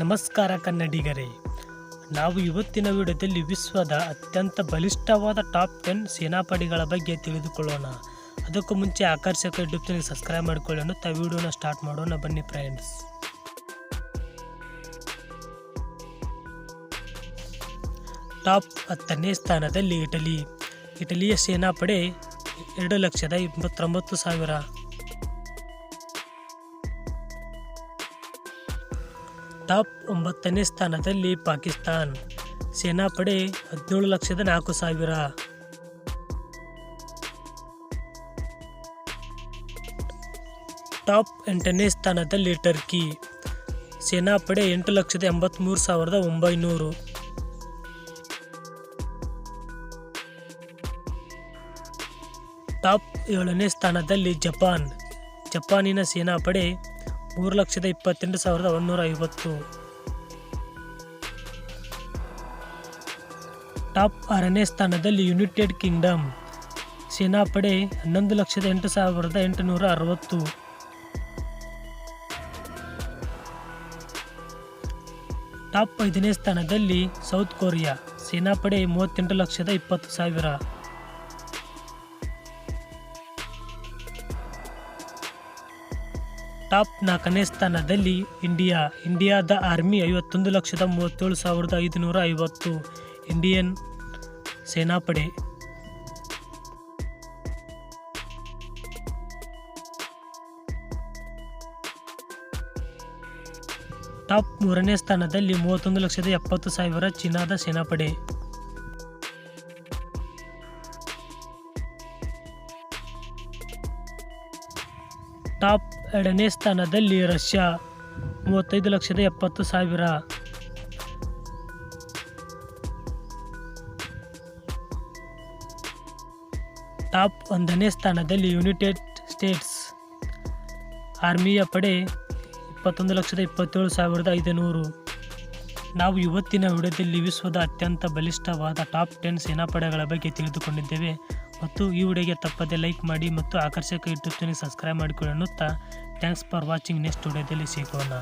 ನಮಸ್ಕಾರ ಕನ್ನಡಿಗರೇ. ನಾವು ಇವತ್ತಿನ ವಿಡಿಯೋದಲ್ಲಿ ವಿಶ್ವದ ಅತ್ಯಂತ ಬಲಿಷ್ಠವಾದ ಟಾಪ್ ಟೆನ್ ಸೇನಾಪಡೆಗಳ ಬಗ್ಗೆ ತಿಳಿದುಕೊಳ್ಳೋಣ. ಅದಕ್ಕೂ ಮುಂಚೆ ಆಕರ್ಷಕ ಯೂಟ್ಯೂಬ್ ಚಾನಲ್ ಸಬ್ಸ್ಕ್ರೈಬ್ ಮಾಡಿಕೊಳ್ಳಿ ಅನ್ನುತ್ತಾ ವಿಡಿಯೋನ ಸ್ಟಾರ್ಟ್ ಮಾಡೋಣ. ಬನ್ನಿ ಫ್ರೆಂಡ್ಸ್ ಟಾಪ್ ಹತ್ತನೇ ಸ್ಥಾನದಲ್ಲಿ ಇಟಲಿ. ಇಟಲಿಯ ಸೇನಾಪಡೆ ಎರಡು ಲಕ್ಷದ ಇಪ್ಪತ್ತೊಂಬತ್ತು ಸಾವಿರ. ಟಾಪ್ ಒಂಬತ್ತನೇ ಸ್ಥಾನದಲ್ಲಿ ಪಾಕಿಸ್ತಾನ್. ಸೇನಾಪಡೆ ಹದಿನೇಳು ಲಕ್ಷದ ನಾಲ್ಕು ಸಾವಿರ. ಟಾಪ್ ಎಂಟನೇ ಸ್ಥಾನದಲ್ಲಿ ಟರ್ಕಿ. ಸೇನಾಪಡೆ ಎಂಟು ಲಕ್ಷದ ಎಂಬತ್ತ್ಮೂರು ಸಾವಿರದ ಒಂಬೈನೂರು. ಟಾಪ್ ಏಳನೇ ಸ್ಥಾನದಲ್ಲಿ ಜಪಾನ್. ಜಪಾನಿನ ಸೇನಾಪಡೆ ಮೂರು ಲಕ್ಷದ ಇಪ್ಪತ್ತೆಂಟು ಸಾವಿರದ ಒಂದೂರ ಐವತ್ತು. ಟಾಪ್ ಆರನೇ ಸ್ಥಾನದಲ್ಲಿ ಯುನೈಟೆಡ್ ಕಿಂಗ್ಡಮ್. ಸೇನಾಪಡೆ ಹನ್ನೊಂದು ಲಕ್ಷದ ಎಂಟು ಸಾವಿರದ ಎಂಟುನೂರ ಅರವತ್ತು. ಟಾಪ್ ಐದನೇ ಸ್ಥಾನದಲ್ಲಿ ಸೌತ್ ಕೊರಿಯಾ. ಸೇನಾಪಡೆ ಮೂವತ್ತೆಂಟು ಲಕ್ಷದ ಇಪ್ಪತ್ತು ಸಾವಿರ. ಟಾಪ್ ನಾಲ್ಕನೇ ಸ್ಥಾನದಲ್ಲಿ ಇಂಡಿಯಾ, ಇಂಡಿಯಾದ ಆರ್ಮಿ ಐವತ್ತೊಂದು ಲಕ್ಷದ ಮೂವತ್ತೇಳು ಸಾವಿರದ ಐದುನೂರ ಐವತ್ತು. ಇಂಡಿಯನ್ ಸೇನಾಪಡೆ ಟಾಪ್ ಮೂರನೇ ಸ್ಥಾನದಲ್ಲಿ ಮೂವತ್ತೊಂದು ಲಕ್ಷದ ಎಪ್ಪತ್ತು ಸಾವಿರ ಚೀನಾದ ಸೇನಾಪಡೆ. ಟಾಪ್ ಎರಡನೇ ಸ್ಥಾನದಲ್ಲಿ ರಷ್ಯಾ, ಮೂವತ್ತೈದು ಲಕ್ಷದ ಎಪ್ಪತ್ತು ಸಾವಿರ. ಟಾಪ್ ಒಂದನೇ ಸ್ಥಾನದಲ್ಲಿ ಯುನೈಟೆಡ್ ಸ್ಟೇಟ್ಸ್ ಆರ್ಮಿಯ ಪಡೆ ಇಪ್ಪತ್ತೊಂದು ಲಕ್ಷದ ಇಪ್ಪತ್ತೇಳು ಸಾವಿರದ ಐದುನೂರು. ನಾವು ಇವತ್ತಿನ ವಿಡಿಯೋದಲ್ಲಿ ವಿಶ್ವದ ಅತ್ಯಂತ ಬಲಿಷ್ಠವಾದ ಟಾಪ್ ಟೆನ್ ಸೇನಾಪಡೆಗಳ ಬಗ್ಗೆ ತಿಳಿದುಕೊಂಡಿದ್ದೇವೆ. ಮತ್ತು ಈ ವಿಡಿಯೋಗೆ ತಪ್ಪದೆ ಲೈಕ್ ಮಾಡಿ ಮತ್ತು ಆಕರ್ಷಕ ಯೂಟ್ಯೂಬ್ ಚಾನಲ್ ಸಬ್ಸ್ಕ್ರೈಬ್ ಮಾಡಿಕೊಳ್ಳಿ ಅನ್ನುತ್ತಾ ಥ್ಯಾಂಕ್ಸ್ ಫಾರ್ ವಾಚಿಂಗ್ ನೆಕ್ಸ್ಟ್ ವಿಡಿಯೋದಲ್ಲಿ ಸಿಗೋಣ.